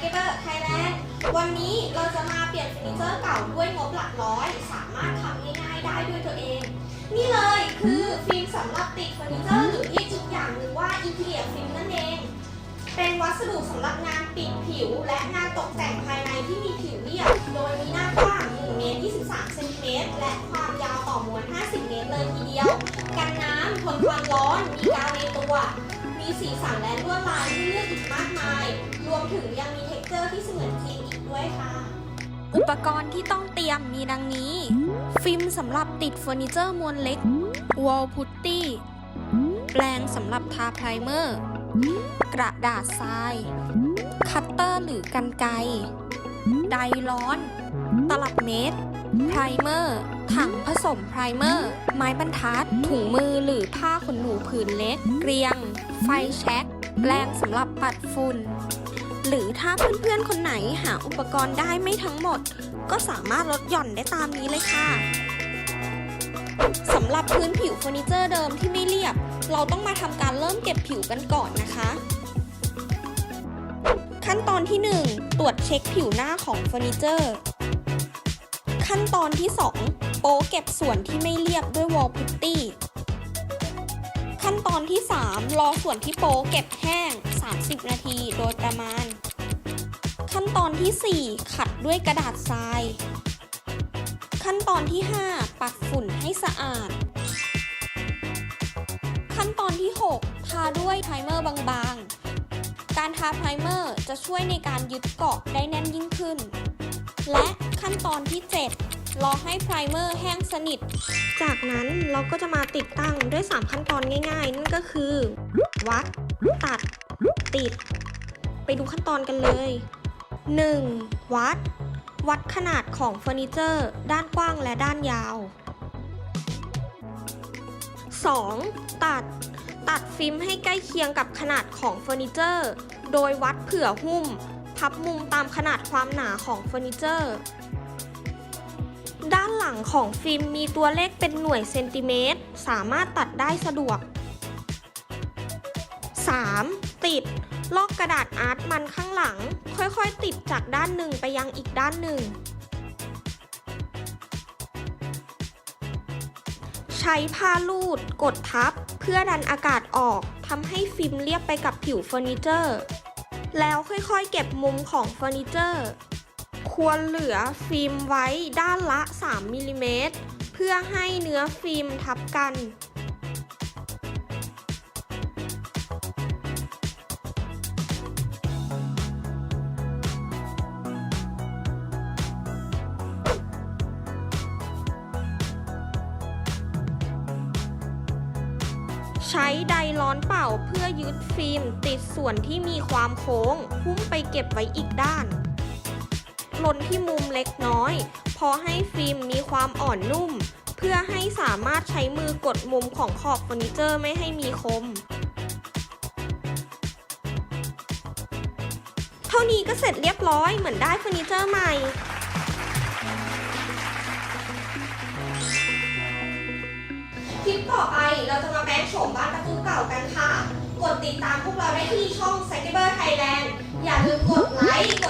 เกเบอร์ไทยแลนด์วันนี้เราจะมาเปลี่ยนเฟอร์นิเจอร์เก่าด้วยงบหลักร้อย สามารถทำง่ายๆได้ด้วยตัวเอง นี่เลยคือฟิล์มสำหรับติดเฟอร์นิเจอร์หรือเรียกอีกอย่างหนึ่งว่าอินเทียฟิล์มนั่นเอง เป็นวัสดุสำหรับงานปิดผิว และงานตกแต่งภายในที่มีผิวเรียบ โดยมีหน้ากว้าง1เมตร23เซนติเมตรและความยาวต่อมวล 50 เมตรเลยทีเดียว กันน้ำทนความร้อน มีกาวในตัว มีสีสันและลวดลายให้เลือกอีกมากมาย รวมถึงยังมีเท็ก เจอร์ที่เสมือนจริงอีกด้วยค่ะ อุปกรณ์ที่ต้องเตรียมมีดังนี้ ฟิล์มสำหรับติดเฟอร์นิเจอร์มวลเล็กวอลพุตตี้แปรงสำหรับทาไพรเมอร์ กระดาษทราย คัตเตอร์หรือกันไกรไดร้อน ตลับเมตร ไพรเมอร์ ถังผสมไพรเมอร์ ไม้บรรทัด ถุงมือหรือผ้าขนหนูผืนเล็ก เกรียง ไฟแช็กแปรงสำหรับปัดฝุ่น หรือถ้าเพื่อนๆคนไหนหาอุปกรณ์ได้ไม่ทั้งหมด ก็สามารถลดหย่อนได้ตามนี้เลยค่ะสำหรับพื้นผิวเฟอร์นิเจอร์เดิมที่ไม่เรียบ เราต้องมาทำการเริ่มเก็บผิวกันก่อนนะคะ ขั้นตอนที่ 1 ตรวจเช็คผิวหน้าของเฟอร์นิเจอร์ ขั้นตอนที่ 2 โป๊เก็บส่วนที่ไม่เรียบด้วยวอลพุตตี้ขั้นตอนที่ 3 รอส่วนที่โป๊เก็บแห้ง 30 นาทีโดยประมาณ ขั้นตอนที่ 4 ขัดด้วยกระดาษทราย ขั้นตอนที่ 5 ปัดฝุ่นให้สะอาด ขั้นตอนที่ 6 ทาด้วยไพรเมอร์บางๆ การทาไพรเมอร์จะช่วยในการยึดเกาะได้แน่นยิ่งขึ้น และขั้นตอนที่ 7รอให้ไพรเมอร์แห้งสนิท จากนั้นเราก็จะมาติดตั้งด้วย 3 ขั้นตอนง่ายๆ นั่นก็คือ วัด ตัด ติด ไปดูขั้นตอนกันเลย 1. วัด วัดขนาดของเฟอร์นิเจอร์ ด้านกว้างและด้านยาว 2. ตัด ตัดฟิล์มให้ใกล้เคียงกับขนาดของเฟอร์นิเจอร์ โดยวัดเผื่อหุ้ม พับมุมตามขนาดความหนาของเฟอร์นิเจอร์ ด้านหลังของฟิล์มมีตัวเลขเป็นหน่วยเซนติเมตร สามารถตัดได้สะดวก 3. ติด ลอกกระดาษอาร์ตมันข้างหลัง ค่อยๆ ติดจากด้านหนึ่งไปยังอีกด้านหนึ่ง ใช้ผ้าลูด กดทับ เพื่อดันอากาศออกทำให้ฟิล์มเรียบไปกับผิวเฟอร์นิเจอร์ แล้วค่อยๆ เก็บมุมของเฟอร์นิเจอร์ ควรเหลือฟิล์มไว้ด้านละ 3มิลลิเมตรเพื่อให้เนื้อฟิล์มทับกัน ใช้ไดร้อนเป่าเพื่อยึดฟิล์ม ติดส่วนที่มีความโค้งหุ้มไปเก็บไว้อีกด้านลนที่มุมเล็กน้อย พอให้ฟิล์มมีความอ่อนนุ่ม เพื่อให้สามารถใช้มือกดมุมของขอบเฟอร์นิเจอร์ไม่ให้มีคม เท่านี้ก็เสร็จเรียบร้อยเหมือนได้เฟอร์นิเจอร์ใหม่ คลิปต่อไปเราจะมาแปลงโฉมบ้านประตูเก่ากันค่ะ กดติดตามพวกเราได้ที่ช่อง c y b e r Thailand อย่าลืมกดไลค์กด